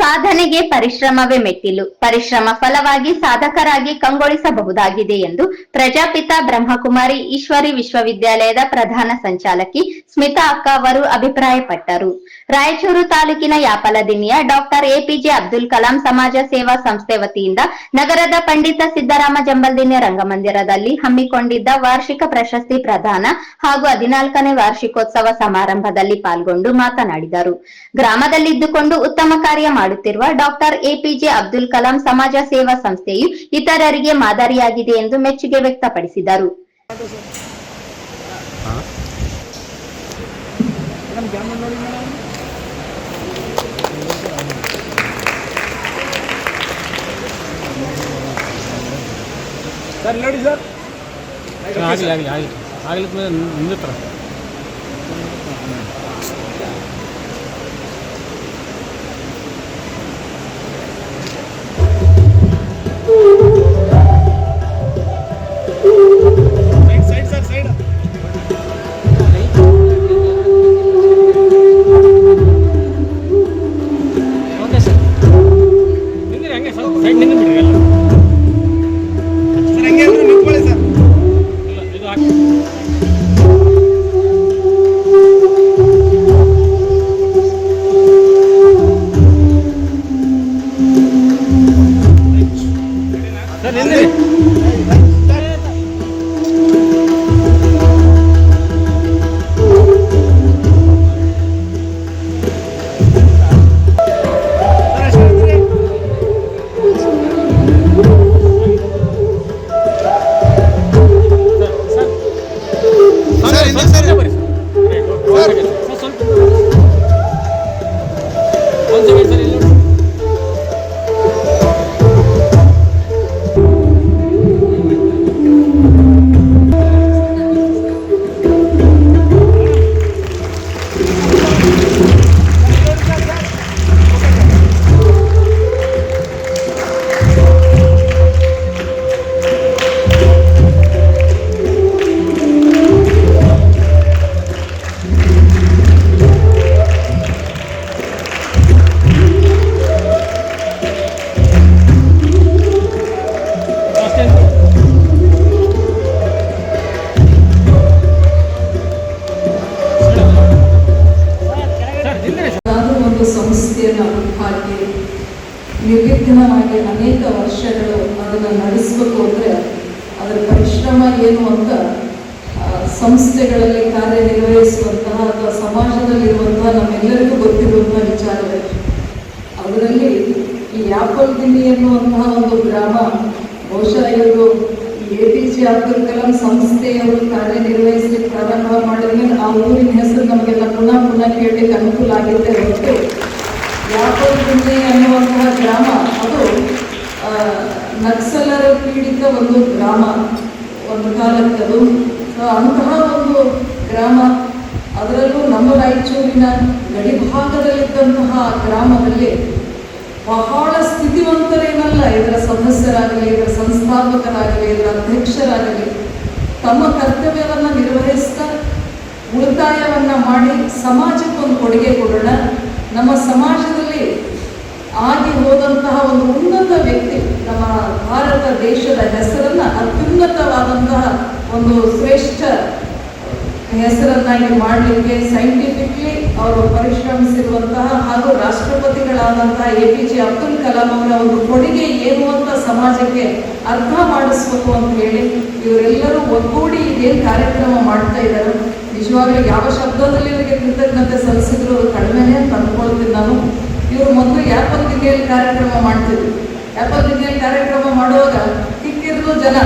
ಸಾಧನೆಗೆ ಪರಿಶ್ರಮವೇ ಮೆಟ್ಟಿಲು. ಪರಿಶ್ರಮ ಫಲವಾಗಿ ಸಾಧಕರಾಗಿ ಕಂಗೊಳಿಸಬಹುದಾಗಿದೆ ಎಂದು ಪ್ರಜಾಪಿತ ಬ್ರಹ್ಮಕುಮಾರಿ ಈಶ್ವರಿ ವಿಶ್ವವಿದ್ಯಾಲಯದ ಪ್ರಧಾನ ಸಂಚಾಲಕಿ ಸ್ಮಿತಾ ಅಕ್ಕ ಅವರು ಅಭಿಪ್ರಾಯಪಟ್ಟರು. ರಾಯಚೂರು ತಾಲೂಕಿನ ಯಾಪಲದಿನಿಯ ಡಾಕ್ಟರ್ ಎಪಿಜೆ ಅಬ್ದುಲ್ ಕಲಾಂ ಸಮಾಜ ಸೇವಾ ಸಂಸ್ಥೆ ವತಿಯಿಂದ ನಗರದ ಪಂಡಿತ ಸಿದ್ದರಾಮ ಜಂಬಲ್ದಿನ್ಯ ರಂಗಮಂದಿರದಲ್ಲಿ ಹಮ್ಮಿಕೊಂಡಿದ್ದ ವಾರ್ಷಿಕ ಪ್ರಶಸ್ತಿ ಪ್ರದಾನ ಹಾಗೂ ಹದಿನಾಲ್ಕನೇ ವಾರ್ಷಿಕೋತ್ಸವ ಸಮಾರಂಭದಲ್ಲಿ ಪಾಲ್ಗೊಂಡು ಮಾತನಾಡಿದರು. ಗ್ರಾಮದಲ್ಲಿದ್ದುಕೊಂಡು ಉತ್ತಮ ಕಾರ್ಯ ಮಾಡುತ್ತಿರುವ ಡಾಕ್ಟರ್ ಎಪಿಜೆ ಅಬ್ದುಲ್ ಕಲಾಂ ಸಮಾಜ ಸೇವಾ ಸಂಸ್ಥೆಯು ಇತರರಿಗೆ ಮಾದರಿಯಾಗಿದೆ ಎಂದು ಮೆಚ್ಚುಗೆ ವ್ಯಕ್ತಪಡಿಸಿದರು. ಸರ್ ನೋಡಿ ಸರ್. ಆಗಲಿ ಆಗಲಿ ಆಗಲಿ. ಆಗ್ಲಿಕ್ಕೆ ಮೇಲೆ ನಿಂದಿರ್ತಾರೆ ನಿರ್ವಿಘ್ನವಾಗಿ ಅನೇಕ ವರ್ಷಗಳು ಅದನ್ನು ನಡೆಸಬೇಕು ಅಂದರೆ ಅದರ ಪರಿಶ್ರಮ ಏನು ಅಂತ ಸಂಸ್ಥೆಗಳಲ್ಲಿ ಕಾರ್ಯನಿರ್ವಹಿಸುವಂತಹ ಅಥವಾ ತಮ್ಮೆಲ್ಲರಿಗೂ ಗೊತ್ತಿರುವಂತಹ ವಿಚಾರವೇ. ಅದರಲ್ಲಿ ಈ ಆಪಲ್ ದಿನಿ ಎನ್ನುವಂತಹ ಒಂದು ಗ್ರಾಮ, ಬಹುಶಃ ಇವರು A P J Abdul Kalam ಸಂಸ್ಥೆಯವರು ಕಾರ್ಯನಿರ್ವಹಿಸಲಿಕ್ಕೆ ಪ್ರಾರಂಭ ಮಾಡಿದ ಮೇಲೆ ಆ ಊರಿನ ಹೆಸರು ನಮಗೆಲ್ಲ ಪುನಃ ಪುನಃ ಕೇಳಲಿಕ್ಕೆ ಅನುಕೂಲ ಆಗಿದೆ ಹೊರತು ದಿನಿ ಅನ್ನುವಂತಹ ಗ್ರಾಮ, ಅದು ನಕ್ಸಲರ ಪೀಡಿತ ಒಂದು ಗ್ರಾಮ ಒಂದು ಕಾಲಕ್ಕೆ ಅದು. ಅಂತಹ ಒಂದು ಗ್ರಾಮ, ಅದರಲ್ಲೂ ನಮ್ಮ ರಾಯಚೂರಿನ ಗಡಿಭಾಗದಲ್ಲಿದ್ದಂತಹ ಗ್ರಾಮದಲ್ಲಿ ಬಹಳ ಸ್ಥಿತಿವಂತರೇನಲ್ಲ. ಇದರ ಸದಸ್ಯರಾಗಲಿ, ಇದರ ಸಂಸ್ಥಾಪಕರಾಗಲಿ, ಇದರ ಅಧ್ಯಕ್ಷರಾಗಲಿ, ತಮ್ಮ ಕರ್ತವ್ಯವನ್ನು ನಿರ್ವಹಿಸ್ತಾ ಉಳಿತಾಯವನ್ನು ಮಾಡಿ ಸಮಾಜಕ್ಕೊಂದು ಕೊಡುಗೆ ಕೊಡೋಣ. ನಮ್ಮ ಸಮಾಜದಲ್ಲಿ ಆಗಿ ಹೋದಂತಹ ಒಂದು ಉನ್ನತ ವ್ಯಕ್ತಿ ನಮ್ಮ ಭಾರತ ದೇಶದ ಹೆಸರನ್ನ ಅತ್ಯುನ್ನತವಾದಂತಹ ಒಂದು ಶ್ರೇಷ್ಠ ಹೆಸರನ್ನಾಗಿ ಮಾಡಲಿಕ್ಕೆ ಸೈಂಟಿಫಿಕ್ಲಿ ಅವರು ಪರಿಶ್ರಮಿಸಿರುವಂತಹ ಹಾಗೂ ರಾಷ್ಟ್ರಪತಿಗಳಾದಂತಹ A P J Abdul Kalam ಅವರ ಒಂದು ಕೊಡುಗೆ ಏನು ಅಂತ ಸಮಾಜಕ್ಕೆ ಅರ್ಥ ಮಾಡಿಸ್ಬೇಕು ಅಂತ ಹೇಳಿ ಇವರೆಲ್ಲರೂ ಒಗ್ಗೂಡಿ ಇದೇನು ಕಾರ್ಯಕ್ರಮ ಮಾಡ್ತಾ ಇದ್ದಾರೆ. ನಿಜವಾಗ್ಲೂ ಯಾವ ಶಬ್ದದಲ್ಲಿ ಇವರಿಗೆ ಕೃತಜ್ಞತೆ ಸಲ್ಲಿಸಿದ್ರು ಕಡಿಮೆನೇ ಅಂತ ಅಂದ್ಕೊಳ್ತೀನಿ ನಾನು. ಇವರು ಮೊದಲು ಯಾಪತ್ರಿಕೆಯಲ್ಲಿ ಕಾರ್ಯಕ್ರಮ ಮಾಡ್ತಿದ್ರು. ಯಾಪತ್ ದಿನೆಯಲ್ಲಿ ಕಾರ್ಯಕ್ರಮ ಮಾಡುವಾಗ ಕಿಕ್ಕಿರಿದು ಜನ,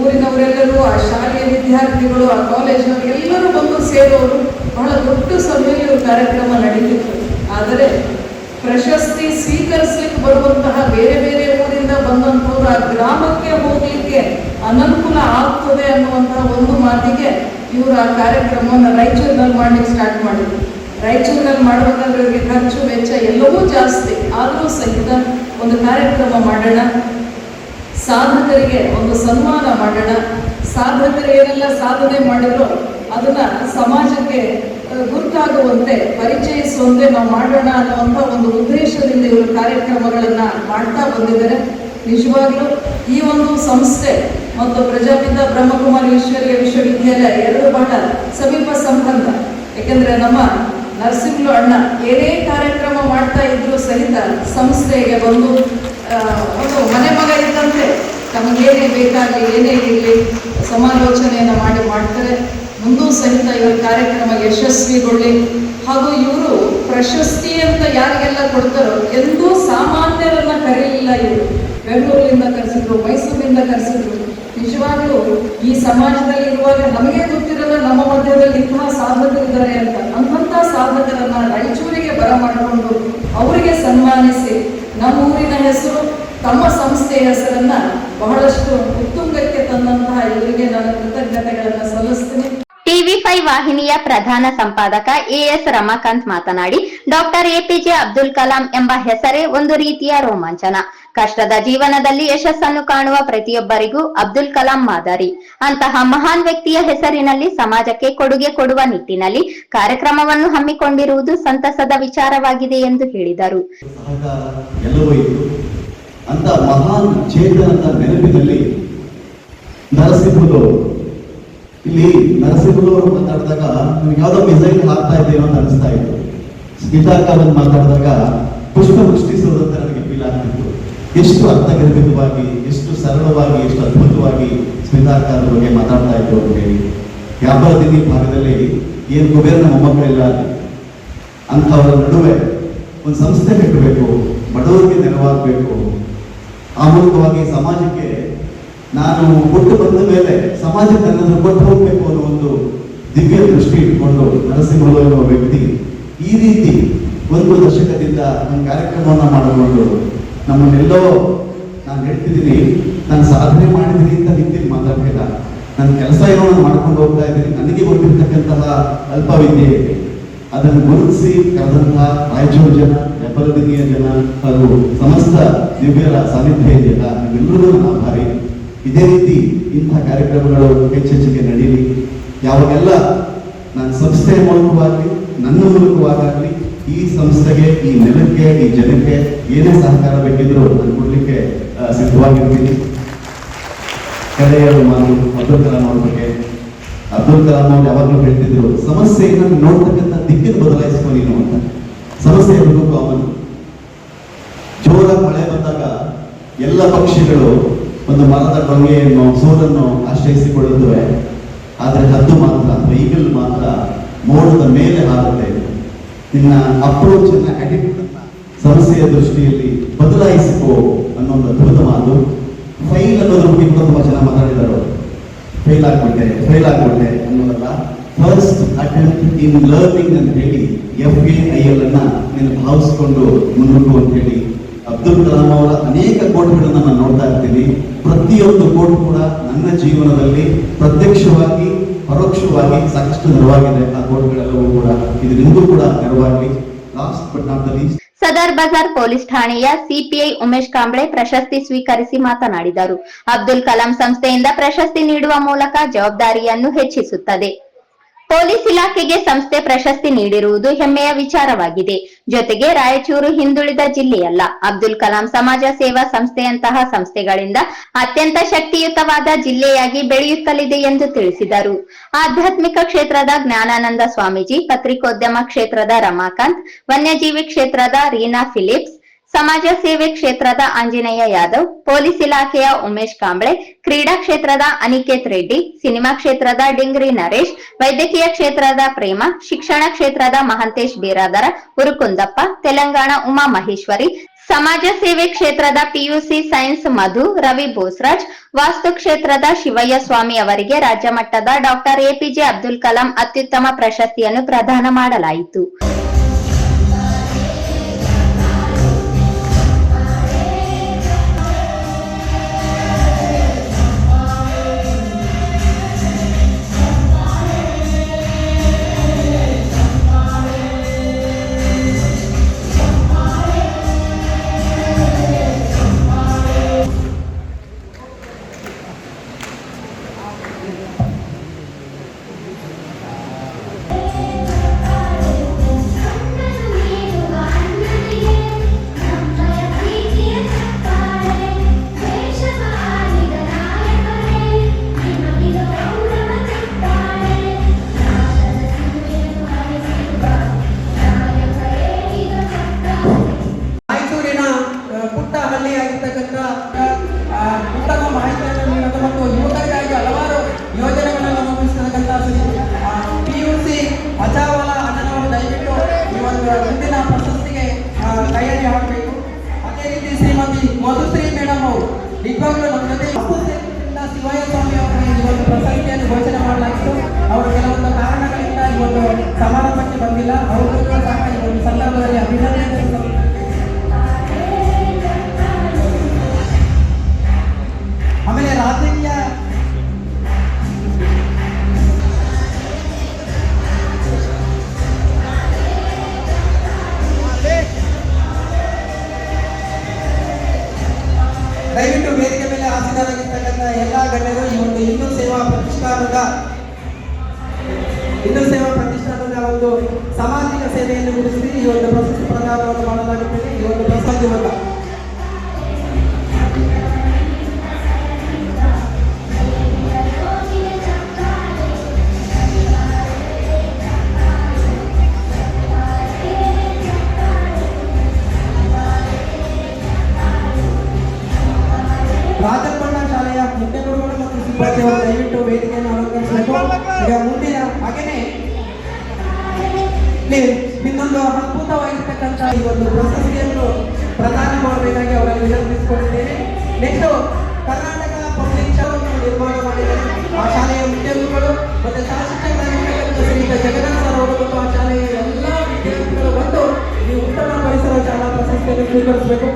ಊರಿನವರೆಲ್ಲರೂ, ಆ ಶಾಲೆಯ ವಿದ್ಯಾರ್ಥಿಗಳು, ಆ ಕಾಲೇಜಿನವರು ಎಲ್ಲರೂ ಬಂದು ಸೇರೋರು. ಬಹಳ ದೊಡ್ಡ ಸಭೆಯಲ್ಲಿ ಇವ್ರ ಕಾರ್ಯಕ್ರಮ ನಡೀತಿತ್ತು. ಆದರೆ ಪ್ರಶಸ್ತಿ ಸ್ವೀಕರಿಸ್ಲಿಕ್ಕೆ ಬರುವಂತಹ ಬೇರೆ ಬೇರೆ ಊರಿಂದ ಬಂದಂಥವ್ರು ಆ ಗ್ರಾಮಕ್ಕೆ ಹೋಗಲಿಕ್ಕೆ ಅನನುಕೂಲ ಆಗ್ತದೆ ಅನ್ನುವಂತಹ ಒಂದು ಮಾತಿಗೆ ಇವರು ಆ ಕಾರ್ಯಕ್ರಮವನ್ನು ರಾಯಚೂರಿನಲ್ಲಿ ಮಾಡಲಿಕ್ಕೆ ಸ್ಟಾರ್ಟ್ ಮಾಡಿದ್ರು. ರಾಯಚೂರಿನಲ್ಲಿ ಮಾಡಬೇಕಾದ್ರೆ ಇವರಿಗೆ ಖರ್ಚು ವೆಚ್ಚ ಎಲ್ಲವೂ ಜಾಸ್ತಿ. ಆದರೂ ಸಹಿತ ಒಂದು ಕಾರ್ಯಕ್ರಮ ಮಾಡೋಣ. ಸಾಧಕರಿಗೆ ಒಂದು ಸನ್ಮಾನ ಮಾಡೋಣ. ಸಾಧಕರು ಏನೆಲ್ಲ ಸಾಧನೆ ಮಾಡಿದ್ರು ಅದನ್ನ ಸಮಾಜಕ್ಕೆ ಗುರುತಾಗುವಂತೆ ಪರಿಚಯಿಸುವಂತೆ ನಾವು ಮಾಡೋಣ ಅನ್ನುವಂಥ ಒಂದು ಉದ್ದೇಶದಿಂದ ಇವರು ಕಾರ್ಯಕ್ರಮಗಳನ್ನ ಮಾಡ್ತಾ ಬಂದಿದ್ದಾರೆ. ನಿಜವಾಗ್ಲೂ ಈ ಒಂದು ಸಂಸ್ಥೆ ಮತ್ತು ಪ್ರಜಾಪಿತ ಬ್ರಹ್ಮಕುಮಾರಿ ಈಶ್ವರ್ಯ ವಿಶ್ವವಿದ್ಯಾಲಯ ಎರಡು ಬಹಳ ಸಮೀಪ ಸಂಬಂಧ. ಯಾಕೆಂದ್ರೆ ನಮ್ಮ ನರಸಿಂಹಲು ಅಣ್ಣ, ಏನೇ ಕಾರ್ಯಕ್ರಮ ಮಾಡ್ತಾ ಇದ್ರು ಸಹಿತ ಸಂಸ್ಥೆಗೆ ಬಂದು ಒಂದು ಮನೆ ಮಗ ಇದ್ದಂತೆ ತಮಗೇನೇ ಬೇಕಾಗಲಿ ಏನೇ ಇರಲಿ, ಸಮಾಲೋಚನೆಯನ್ನು ಮಾಡಿ ಮಾಡ್ತಾರೆ. ಮುಂದೂ ಸಹಿತ ಇವರ ಕಾರ್ಯಕ್ರಮ ಯಶಸ್ವಿಗೊಳ್ಳಿ. ಹಾಗೂ ಇವರು ಪ್ರಶಸ್ತಿ ಅಂತ ಯಾರಿಗೆಲ್ಲ ಕೊಡ್ತಾರೋ, ಎಂದೂ ಸಾಮಾನ್ಯರನ್ನ ಕರೆಯಲಿಲ್ಲ ಇವರು. ಬೆಂಗಳೂರಿನಿಂದ ಕರೆಸಿದ್ರು, ಮೈಸೂರಿನಿಂದ ಕರೆಸಿದ್ರು. ನಿಜವಾಗ್ಲೂ ಈ ಸಮಾಜದಲ್ಲಿ ಇರುವಾಗ ನಮಗೆ ಗೊತ್ತಿರಲ್ಲ, ನಮ್ಮ ಮಧ್ಯದಲ್ಲಿ ಇಂತಹ ಸಾಧಕರಿದ್ದಾರೆ ಅಂತ. ಅಂತಹ ಸಾಧಕರನ್ನ ರಾಯಚೂರಿಗೆ ಬರಮಾಡಿಕೊಂಡು ಅವರಿಗೆ ಸನ್ಮಾನಿಸಿ ನಮ್ಮ ಊರಿನ ಹೆಸರು, ತಮ್ಮ ಸಂಸ್ಥೆಯ ಹೆಸರನ್ನ ಬಹಳಷ್ಟು ಉತ್ತುಂಗಕ್ಕೆ ತಂದಂತಹ ಇವರಿಗೆ ನಾನು ಕೃತಜ್ಞತೆಗಳನ್ನ ಸಲ್ಲಿಸ್ತೀನಿ. ಟಿವಿ ಫೈವ್ ವಾಹಿನಿಯ ಪ್ರಧಾನ ಸಂಪಾದಕ ಎಎಸ್ ರಮಾಕಾಂತ್ ಮಾತನಾಡಿ, ಡಾಕ್ಟರ್ ಎಪಿಜೆ ಅಬ್ದುಲ್ ಕಲಾಂ ಎಂಬ ಹೆಸರೇ ಒಂದು ರೀತಿಯ ರೋಮಾಂಚನ. ಕಷ್ಟದ ಜೀವನದಲ್ಲಿ ಯಶಸ್ಸನ್ನು ಕಾಣುವ ಪ್ರತಿಯೊಬ್ಬರಿಗೂ ಅಬ್ದುಲ್ ಕಲಾಂ ಮಾದರಿ. ಅಂತಹ ಮಹಾನ್ ವ್ಯಕ್ತಿಯ ಹೆಸರಿನಲ್ಲಿ ಸಮಾಜಕ್ಕೆ ಕೊಡುಗೆ ಕೊಡುವ ನಿಟ್ಟಿನಲ್ಲಿ ಕಾರ್ಯಕ್ರಮವನ್ನು ಹಮ್ಮಿಕೊಂಡಿರುವುದು ಸಂತಸದ ವಿಚಾರವಾಗಿದೆ ಎಂದು ಹೇಳಿದರು. ಅಂತ ಮಹಾನ್ ಚೇತನದ ನೆನಪಿನಲ್ಲಿ ನರಸಿಂಹರು ಇಲ್ಲಿ ನರಸಿಂಹರು ಮಾತಾಡಿದಾಗ ನನಗೆ ಯಾವುದೋ ಮಿಸೈಲ್ ಹಾಕ್ತಾ ಇದ್ದೇನೋ ಅಂತ ಅನಿಸ್ತಾ ಇತ್ತು. ಸ್ಮಿತಾಕಾರನ್ ಮಾತಾಡಿದಾಗ ಪುಷ್ಪ ವೃಷ್ಟಿಸೋದಂತ ನನಗೆ ಫೀಲ್ ಆಗ್ತಿತ್ತು. ಎಷ್ಟು ಅರ್ಥಗರ್ಭಿತವಾಗಿ, ಎಷ್ಟು ಸರಳವಾಗಿ, ಎಷ್ಟು ಅದ್ಭುತವಾಗಿ ಸ್ಮಿತಾಕಾರರ ಬಗ್ಗೆ ಮಾತಾಡ್ತಾ ಇದ್ರು ಅಂತ ಹೇಳಿ. ವ್ಯಾಪಾರ ದಿನ ಭಾಗದಲ್ಲಿ ಏನು ಕುಬೇರನ ಮೊಮ್ಮಕ್ಕಳೆಲ್ಲ, ಅಂಥವರ ನಡುವೆ ಒಂದು ಸಂಸ್ಥೆ ಕಟ್ಟಬೇಕು, ಬಡವರಿಗೆ ನೆರವಾಗಬೇಕು. ಆ ಮೂಲಕವಾಗಿ ಸಮಾಜಕ್ಕೆ ನಾನು ಕೊಟ್ಟು ಬಂದ ಮೇಲೆ ಸಮಾಜಕ್ಕೆ ನನ್ನನ್ನು ಕೊಟ್ಟು ಹೋಗಬೇಕು ಅನ್ನೋ ಒಂದು ದಿವ್ಯ ದೃಷ್ಟಿ ಇಟ್ಕೊಂಡು ನರಸಿಂಹರು ಎನ್ನುವ ವ್ಯಕ್ತಿ ಈ ರೀತಿ ಒಂದು ದಶಕದಿಂದ ಒಂದು ಕಾರ್ಯಕ್ರಮವನ್ನು ಮಾಡಿಕೊಂಡು ನಮ್ಮನ್ನೆಲ್ಲೋ ನಾನು ಹೇಳ್ತಿದ್ದೀನಿ, ನಾನು ಸಾಧನೆ ಮಾಡಿದ್ದೀನಿ ಅಂತ ನಿಂತಿಲ್ಲಿ ಮಾತಾಡ್ಬೇಡ. ನನ್ನ ಕೆಲಸ ಏನೋ ನಾನು ಮಾಡ್ಕೊಂಡು ಹೋಗ್ತಾ ಇದ್ದೀನಿ. ನನಗೆ ಗೊತ್ತಿರ್ತಕ್ಕಂತಹ ಅಲ್ಪ ಅದನ್ನು ಗುರುತಿಸಿ ಕರೆದಂತಹ ರಾಯಚೂರು ಜನ ಹೆಬ್ಬಲದಿನಿಯ ಜನ, ಹಾಗೂ ಸಮಸ್ತ ದಿವ್ಯರ ಸಾನ್ನಿಧ್ಯ ಇದೆಯಲ್ಲ ನಿಮ್ಮೆಲ್ಲರಿಗೂ ನನ್ನ ಆಭಾರಿ ಇದೇ ರೀತಿ ಇಂಥ ಕಾರ್ಯಕ್ರಮಗಳು ಹೆಚ್ಚೆಚ್ಚಿಗೆ ನಡೀಲಿ. ಯಾವಾಗೆಲ್ಲ ನಾನು ಸಂಸ್ಥೆಯ ಮೂಲಕವಾಗಲಿ, ನನ್ನ ಮೂಲಕವಾಗಲಿ ಈ ಸಂಸ್ಥೆಗೆ, ಈ ನೆಲಕ್ಕೆ, ಈ ಜನಕ್ಕೆ ಏನೇ ಸಹಕಾರ ಬೇಕಿದ್ರು ನಾನು ಕೊಡ್ಲಿಕ್ಕೆ ಸಿದ್ಧವಾಗಿರ್ತೀನಿ. ಕಡೆಯ ಮಾತು, ಅಬ್ದುಲ್ ಕಲಾಂ ಅವ್ರ ಬಗ್ಗೆ. ಅಬ್ದುಲ್ ಕಲಾಂ ಅವ್ರು ಯಾವಾಗಲೂ ಹೇಳ್ತಿದ್ರು ಸಮಸ್ಯೆಯನ್ನು ನೋಡ್ತಕ್ಕಂಥ ದಿಕ್ಕನ್ನು ಬದಲಾಯಿಸ್ಕೊ ನೀನು ಅಂತ. ಸಮಸ್ಯೆ ಇರೋದು ಕಾಮನ್ ಜೋರಾಗಿ ಮಳೆ ಬಂದಾಗ ಎಲ್ಲ ಪಕ್ಷಿಗಳು ಒಂದು ಮರದ ಕೊಂಗೆಯನ್ನು ಸೂರನ್ನು ಆಶ್ರಯಿಸಿಕೊಳ್ಳುತ್ತವೆ. ಆದರೆ ಹದ್ದು ಮಾತ್ರ ಅಥವಾ ಮಾತ್ರ ಮೋಡದ ಮೇಲೆ ಹಾರುತ್ತೆ. ನಿನ್ನ ಅಪ್ರೋಚ್ ಅನ್ನ ಅಡಿಕ್ಟ್ ಸಮಸ್ಯೆಯ ದೃಷ್ಟಿಯಲ್ಲಿ ಬದಲಾಯಿಸಿಕೋ ಅನ್ನೋ ಒಂದು ಅದ್ಭುತ ಮಾತು ಫೈಲ್ ಅನ್ನೋದ್ರ ಬಗ್ಗೆ ಕೂಡ ತುಂಬಾ ಚೆನ್ನಾಗಿ ಮಾತಾಡಿದ್ದಾರೆ ಫೇಲ್ ಆಗ್ಬಿಟ್ಟೆ ಫೇಲ್ ಆಗ್ಬಿಟ್ಟೆ ಅನ್ನೋದಲ್ಲ ಫಸ್ಟ್ ಅಟೆಂಪ್ಟ್ ಇನ್ ಲರ್ನಿಂಗ್ ಅಂತ ಹೇಳಿ ಎಫ್ ಎ ಐ ಎಲ್ ಅನ್ನ ನೀನು ಭಾವಿಸ್ಕೊಂಡು ಮುನ್ನುಗ್ಗು ಅಂತ ಹೇಳಿ ಅಬ್ದುಲ್ ಕಲಾಂ ಅವರ ಅನೇಕ ಕೋಟ್ಗಳನ್ನ ನಾನು ನೋಡ್ತಾ ಇರ್ತೀನಿ. ಪ್ರತಿಯೊಂದು ಕೋಟ್ ಕೂಡ ನನ್ನ ಜೀವನದಲ್ಲಿ ಪ್ರತ್ಯಕ್ಷವಾಗಿ, ಪರೋಕ್ಷವಾಗಿ ಸಾಕಷ್ಟು ನೆರವಾಗಿದೆ. ಕೂಡ ಕೂಡ ನೆರವಾಗಲಿ. Last but not the least Sadar Bazar police ಠಾಣೆಯ ಸಿಪಿಐ ಉಮೇಶ್ ಕಾಂಬ್ಳೆ ಪ್ರಶಸ್ತಿ ಸ್ವೀಕರಿಸಿ ಮಾತನಾಡಿದರು. ಅಬ್ದುಲ್ ಕಲಾಂ ಸಂಸ್ಥೆಯಿಂದ ಪ್ರಶಸ್ತಿ ನೀಡುವ ಮೂಲಕ ಜವಾಬ್ದಾರಿಯನ್ನು ಹೆಚ್ಚಿಸುತ್ತದೆ. ಪೊಲೀಸ್ ಇಲಾಖೆಗೆ ಸಂಸ್ಥೆ ಪ್ರಶಸ್ತಿ ನೀಡಿರುವುದು ಹೆಮ್ಮೆಯ ವಿಚಾರವಾಗಿದೆ. ಜೊತೆಗೆ ರಾಯಚೂರು ಹಿಂದುಳಿದ ಜಿಲ್ಲೆಯಲ್ಲ. ಅಬ್ದುಲ್ ಕಲಾಂ ಸಮಾಜ ಸೇವಾ ಸಂಸ್ಥೆಯಂತಹ ಸಂಸ್ಥೆಗಳಿಂದ ಅತ್ಯಂತ ಶಕ್ತಿಯುತವಾದ ಜಿಲ್ಲೆಯಾಗಿ ಬೆಳೆಯುತ್ತಲಿದೆ ಎಂದು ತಿಳಿಸಿದರು. ಆಧ್ಯಾತ್ಮಿಕ ಕ್ಷೇತ್ರದ ಜ್ಞಾನಾನಂದ ಸ್ವಾಮೀಜಿ, ಪತ್ರಿಕೋದ್ಯಮ ಕ್ಷೇತ್ರದ ರಮಾಕಾಂತ್, ವನ್ಯಜೀವಿ ಕ್ಷೇತ್ರದ ರೀನಾ ಫಿಲಿಪ್ಸ್ ಸಮಾಜ ಸೇವೆ ಕ್ಷೇತ್ರದ ಆಂಜನೇಯ ಯಾದವ್, ಪೊಲೀಸ್ ಇಲಾಖೆಯ ಉಮೇಶ್ ಕಾಂಬ್ಳೆ, ಕ್ರೀಡಾ ಕ್ಷೇತ್ರದ ಅನಿಕೇತ್ ರೆಡ್ಡಿ, ಸಿನಿಮಾ ಕ್ಷೇತ್ರದ ಡಿಂಗ್ರಿ ನರೇಶ್, ವೈದ್ಯಕೀಯ ಕ್ಷೇತ್ರದ ಪ್ರೇಮ, ಶಿಕ್ಷಣ ಕ್ಷೇತ್ರದ ಮಹಂತೇಶ್ ಬೀರಾದರ, ಉರುಕುಂದಪ್ಪ, ತೆಲಂಗಾಣ ಉಮಾ ಮಹೇಶ್ವರಿ, ಸಮಾಜ ಸೇವೆ ಕ್ಷೇತ್ರದ ಪಿಯುಸಿ ಸೈನ್ಸ್ ಮಧು, ರವಿ ಬೋಸ್ರಾಜ್, ವಾಸ್ತು ಕ್ಷೇತ್ರದ ಶಿವಯ್ಯ ಸ್ವಾಮಿ ಅವರಿಗೆ ರಾಜ್ಯ ಮಟ್ಟದ ಡಾಕ್ಟರ್ ಎಪಿಜೆ ಅಬ್ದುಲ್ ಕಲಾಂ ಅತ್ಯುತ್ತಮ ಪ್ರಶಸ್ತಿಯನ್ನು ಪ್ರದಾನ ಮಾಡಲಾಯಿತು. ಆಮೇಲೆ ರಾಜಕೀಯ ದಯವಿಟ್ಟು ಮೇಲೆ ಆಸೀನರಾಗಿರ್ತಕ್ಕಂಥ ಎಲ್ಲ ಗಣ್ಯರು ಈ ಒಂದು ಹಿಂದೂ ಸೇವಾ ಪ್ರತಿಷ್ಠಾನದ ಹಿಂದೂ ಸೇವಾ ಒಂದು ಸಾಮಾಜಿಕ ಸೇವೆಯನ್ನು ಗುರುತಿಸಿ ಈ ಒಂದು ಪ್ರಶಸ್ತಿ ಪ್ರದಾನವನ್ನು ಮಾಡಲಾಗುತ್ತದೆ ಈ ಒಂದು ಪ್ರಶಸ್ತಿ ಮೂಲಕ ಒಂದು ಪ್ರಶಸ್ತಿಯನ್ನು ಪ್ರದಾನ ಮಾಡಬೇಕಾಗಿ ಅವರಲ್ಲಿ ವಿನಂತಿಸಿಕೊಂಡಿದ್ದೇನೆ. ನೆಕ್ಸ್ಟ್ ಕರ್ನಾಟಕ ಪಬ್ಲಿಕ್ ಶಾಲೆಯನ್ನು ನಿರ್ಮಾಣ ಮಾಡಿದ್ದಾರೆ ಆ ಶಾಲೆಯ ಮುಖ್ಯ ಮತ್ತೆ ಶಾಸಕರಾಗಿರ್ತಕ್ಕಂಥ ಶ್ರೀಯುತ ಜಗನ್ನಾಥ ಅವರು ಮತ್ತು ಆ ಶಾಲೆಯ ಎಲ್ಲ ವಿದ್ಯಾರ್ಥಿಗಳು ಬಂದು ಈ ಉತ್ತಮ ಪರಿಸರ ಶಾಲಾ ಪ್ರಶಸ್ತಿಯನ್ನು ಸ್ವೀಕರಿಸಬೇಕು.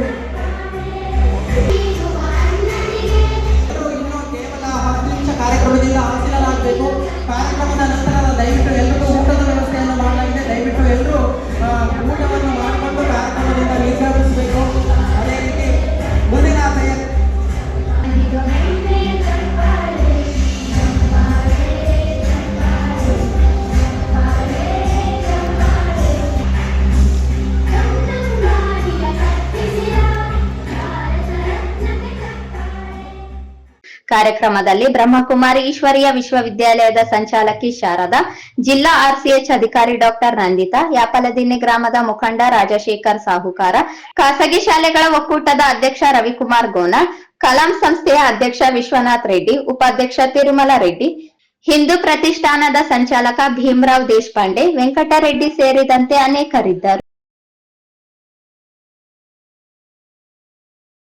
ಕಾರ್ಯಕ್ರಮದಲ್ಲಿ ಬ್ರಹ್ಮಕುಮಾರಿ ಈಶ್ವರೀಯ ವಿಶ್ವವಿದ್ಯಾಲಯದ ಸಂಚಾಲಕಿ ಶಾರದಾ, ಜಿಲ್ಲಾ ಆರ್ಸಿಎಚ್ ಅಧಿಕಾರಿ ಡಾಕ್ಟರ್ ನಂದಿತಾ, ಯಾಪಲದಿನ್ನಿ ಗ್ರಾಮದ ಮುಖಂಡ ರಾಜಶೇಖರ್ ಸಾಹುಕಾರ, ಖಾಸಗಿ ಶಾಲೆಗಳ ಒಕ್ಕೂಟದ ಅಧ್ಯಕ್ಷ ರವಿಕುಮಾರ್ ಗೋನಾ, ಕಲಾಂ ಸಂಸ್ಥೆಯ ಅಧ್ಯಕ್ಷ ವಿಶ್ವನಾಥ್ ರೆಡ್ಡಿ, ಉಪಾಧ್ಯಕ್ಷ ತಿರುಮಲ ರೆಡ್ಡಿ, ಹಿಂದೂ ಪ್ರತಿಷ್ಠಾನದ ಸಂಚಾಲಕ ಭೀಮರಾವ್ ದೇಶಪಾಂಡೆ, ವೆಂಕಟರೆಡ್ಡಿ ಸೇರಿದಂತೆ ಅನೇಕರಿದ್ದರು.